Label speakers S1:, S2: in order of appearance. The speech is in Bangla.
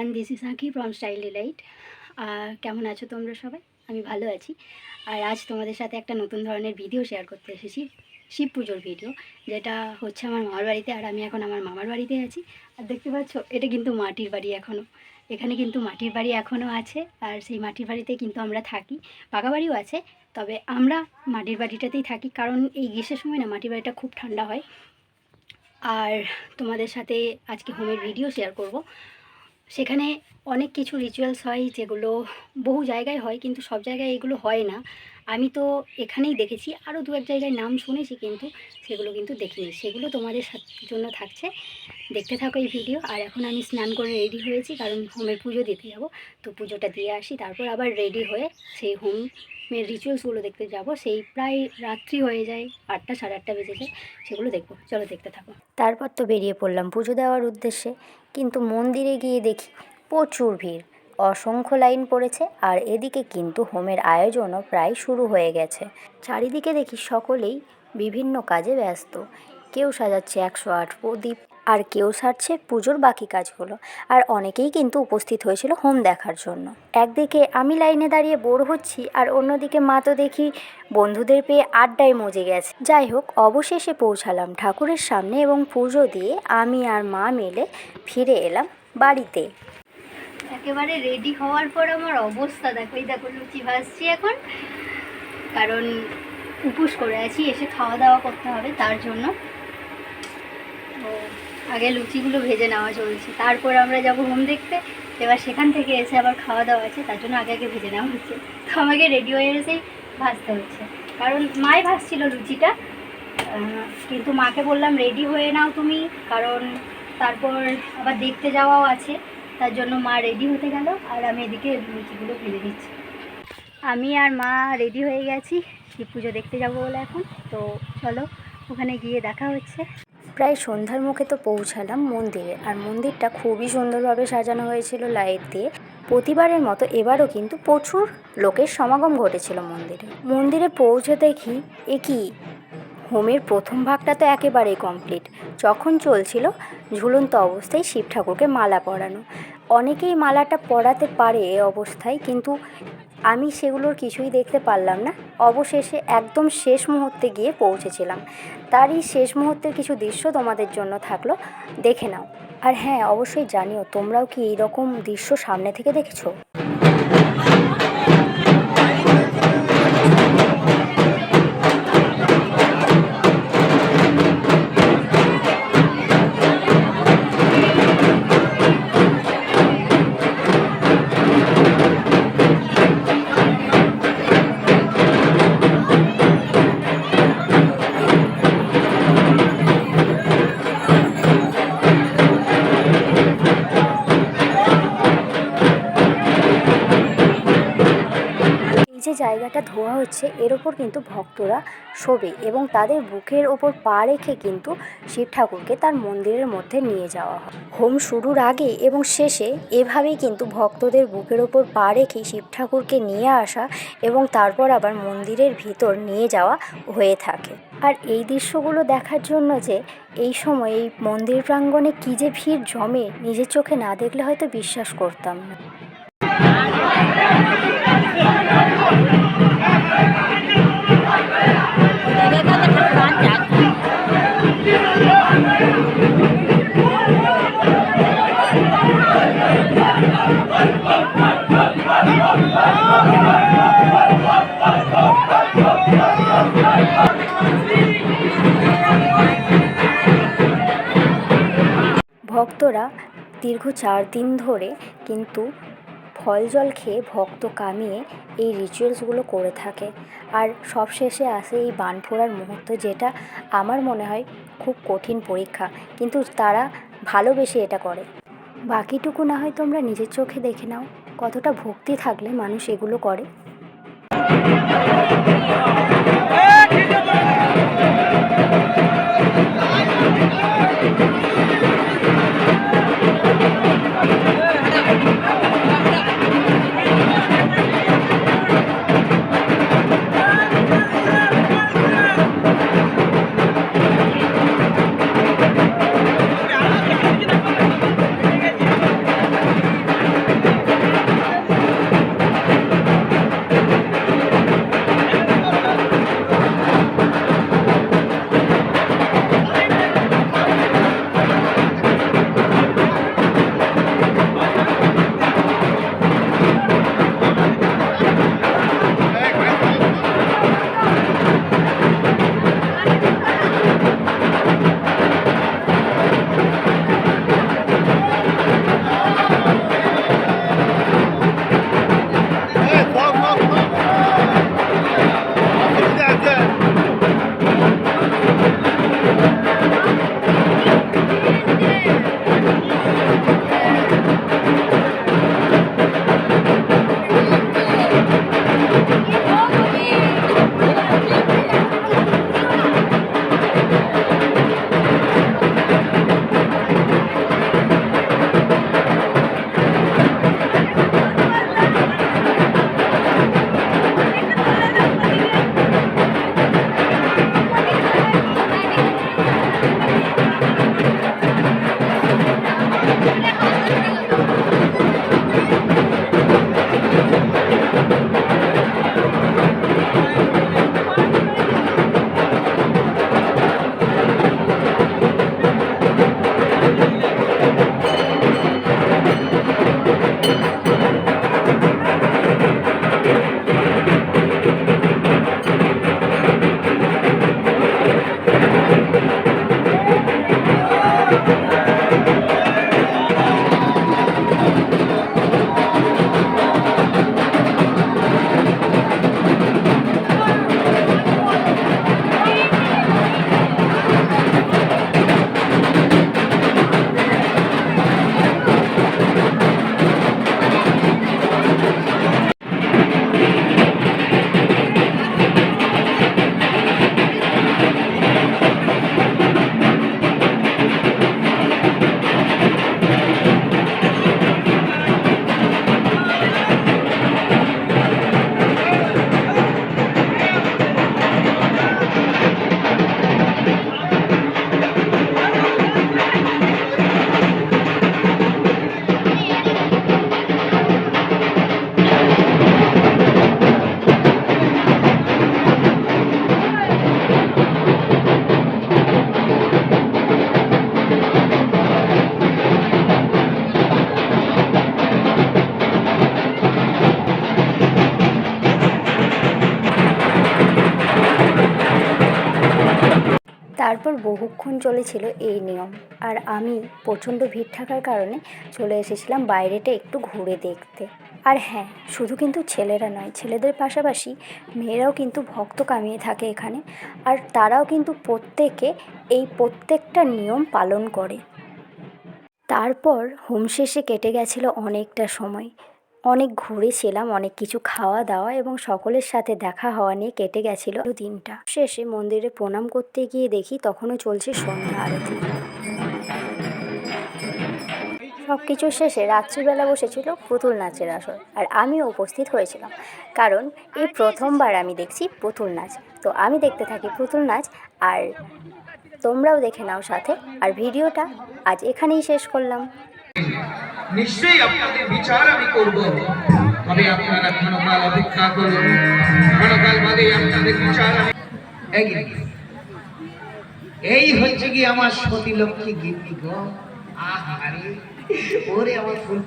S1: এভরিওয়ান দিস ইস আঁকি ফ্রম স্টাইল ডিলাইট কেমন আছো তোমরা সবাই? আমি ভালো আছি। আর আজ তোমাদের সাথে একটা নতুন ধরনের ভিডিও শেয়ার করতে এসেছি, শিব পুজোর ভিডিও যেটা হচ্ছে আমার মামার বাড়িতে আর আমি এখন আমার মামার বাড়িতে আছি। আর দেখতে পাচ্ছ, এটা কিন্তু মাটির বাড়ি এখনও এখানে কিন্তু মাটির বাড়ি এখনও আছে আর সেই মাটির বাড়িতে কিন্তু আমরা থাকি। পাকা বাড়িও আছে, তবে আমরা মাটির বাড়িটাতেই থাকি, কারণ এই গ্রীষ্মের সময় না মাটির বাড়িটা খুব ঠান্ডা হয়। আর তোমাদের সাথে আজকে হোমের ভিডিও শেয়ার করব। সেখানে অনেক কিছু রিচুয়ালস হয় যেগুলো বহু জায়গায় হয়, কিন্তু সব জায়গায় এগুলো হয় না। আমি তো এখানেই দেখেছি আরও দু এক জায়গায় নাম শুনেছি কিন্তু সেগুলো কিন্তু দেখিনি। সেগুলো তোমাদের জন্য থাকছে। দেখতে থাকো এই ভিডিও আর এখন আমি স্নান করে রেডি হয়েছি, কারণ হোমের পুজো দিতে যাব। তো পুজোটা দিয়ে আসি, তারপর আবার রেডি হয়ে সেই হোমের রিচুয়ালসগুলো দেখতে যাব, সেই প্রায় রাত্রি হয়ে যায়, আটটা সাড়ে আটটা বেজে যায়, সেগুলো দেখব। চলো দেখতে থাকো।
S2: তারপর তো বেরিয়ে পড়লাম পুজো দেওয়ার উদ্দেশ্যে, কিন্তু মন্দিরে গিয়ে দেখি প্রচুর ভিড়। অসংখ্য লাইন পড়েছে, আর এদিকে কিন্তু হোমের আয়োজনও প্রায় শুরু হয়ে গেছে। চারিদিকে দেখি সকলেই বিভিন্ন কাজে ব্যস্ত। কেউ সাজাচ্ছে একশো আট প্রদীপ আর কেউ সারছে পুজোর বাকি কাজগুলো। আর অনেকেই কিন্তু উপস্থিত হয়েছিল হোম দেখার জন্য। একদিকে আমি লাইনে দাঁড়িয়ে বোর হচ্ছি আর অন্যদিকে মা তো দেখি বন্ধুদের পেয়ে আড্ডায় মজে গেছে। যাই হোক, অবশেষে পৌঁছালাম ঠাকুরের সামনে এবং পুজো দিয়ে আমি আর মা মিলে ফিরে এলাম বাড়িতে।
S1: একেবারে রেডি হওয়ার পর আমার অবস্থা, দেখো এই দেখো লুচি ভাজছি এখন। কারণ উপোস করে আছি, এসে খাওয়া দাওয়া করতে হবে তার জন্য। আগে লুচিগুলো ভেজে নেওয়া চলছে। তারপর আমরা যাব হোম দেখতে। এবার সেখান থেকে এসে আবার খাওয়া দাওয়া আছে, তার জন্য আগে আগে ভেজে নেওয়া হচ্ছে। তো আমাকে রেডি হয়ে এসেই ভাজতে হচ্ছে। কারণ মাই ভাজছিল লুচিটা কিন্তু মাকে বললাম রেডি হয়ে নাও তুমি। কারণ তারপর আবার দেখতে যাওয়াও আছে। তার জন্য মা রেডি হতে গেল, আর আমি এদিকে লুচিগুলো ভেজে দিচ্ছি আমি আর মা রেডি হয়ে গেছি। শিব পুজো দেখতে যাব বলে এখন। তো চলো, ওখানে গিয়ে দেখা হচ্ছে।
S2: প্রায় সন্ধ্যার মুখে তো পৌঁছালাম মন্দিরে। আর মন্দিরটা খুবই সুন্দরভাবে সাজানো হয়েছিল লাইট দিয়ে। প্রতিবারের মতো এবারও কিন্তু প্রচুর লোকের সমাগম ঘটেছিল মন্দিরে। মন্দিরে পৌঁছে দেখি, এ কি? হোমের প্রথম ভাগটা তো একেবারেই কমপ্লিট যখন চলছিল, ঝুলন্ত অবস্থায় শিব ঠাকুরকে মালা পরানো। অনেকেই মালাটা পরাতে পারে এ অবস্থায়, কিন্তু আমি সেগুলোর কিছুই দেখতে পারলাম না। অবশেষে একদম শেষ মুহূর্তে গিয়ে পৌঁছেছিলাম। তারই শেষ মুহূর্তের কিছু দৃশ্য তোমাদের জন্য থাকল, দেখে নাও। আর হ্যাঁ অবশ্যই জানিও, তোমরাও কি এইরকম দৃশ্য সামনে থেকে দেখেছ? জায়গাটা ধোয়া হচ্ছে, এর ওপর কিন্তু ভক্তরা শোবে এবং তাদের বুকের ওপর পা রেখে কিন্তু শিব ঠাকুরকে তার মন্দিরের মধ্যে নিয়ে যাওয়া হয়। হোম শুরুর আগে এবং শেষে এভাবেই কিন্তু ভক্তদের বুকের ওপর পা রেখে শিব ঠাকুরকে নিয়ে আসা এবং তারপর আবার মন্দিরের ভিতর নিয়ে যাওয়া হয়ে থাকে। আর এই দৃশ্যগুলো দেখার জন্য যে এই সময় এই মন্দির প্রাঙ্গণে কী যে ভিড় জমে, নিজের চোখে না দেখলে হয়তো বিশ্বাস করতাম না। ভক্তরা দীর্ঘ চার দিন ধরে কিন্তু ফল জল খেয়ে ভক্ত কামিয়ে এই রিচুয়ালসগুলো করে থাকে। আর সবশেষে আসে এই বান ফোড়ার মুহূর্ত, যেটা আমার মনে হয় খুব কঠিন পরীক্ষা, কিন্তু তারা ভালোবেসে এটা করে। বাকিটুকু না হয় তোমরা নিজের চোখে দেখে নাও, কতটা ভক্তি থাকলে মানুষ এগুলো করে। তারপর বহুক্ষণ চলেছিল এই নিয়ম। আর আমি প্রচণ্ড ভিড় থাকার কারণে চলে এসেছিলাম বাইরেটা একটু ঘুরে দেখতে। আর হ্যাঁ শুধু কিন্তু ছেলেরা নয়, ছেলেদের পাশাপাশি মেয়েরাও কিন্তু ভক্ত কামিয়ে থাকে এখানে। আর তারাও কিন্তু প্রত্যেকে এই প্রত্যেকটা নিয়ম পালন করে। তারপর হোম শেষে কেটে গেছিল অনেকটা সময়। অনেক ঘুরেছিলাম অনেক কিছু খাওয়া দাওয়া এবং সকলের সাথে দেখা হওয়া নিয়ে কেটে গেছিল দিনটা। শেষে মন্দিরে প্রণাম করতে গিয়ে দেখি তখনও চলছে সন্ধ্যা আরতি। সব কিছু শেষে রাত্রিবেলা বসেছিল পুতুল নাচের আসর আর আমিও উপস্থিত হয়েছিলাম। কারণ এই প্রথমবার আমি দেখছি পুতুল নাচ। তো আমি দেখতে থাকি পুতুল নাচ আর তোমরাও দেখে নাও সাথে। আর ভিডিওটা আজ এখানেই শেষ করলাম।
S3: নিশ্চয়ই আপনাদের বিচার আমি করব। তবে আপনারা ক্ষণকাল অপেক্ষা করুন। ক্ষণকাল বাদে আপনাদের বিচার আমি এই হচ্ছে কি আমার সতী লক্ষ্মী গিন্নি গো। আহারে, ওরে আমার ফুল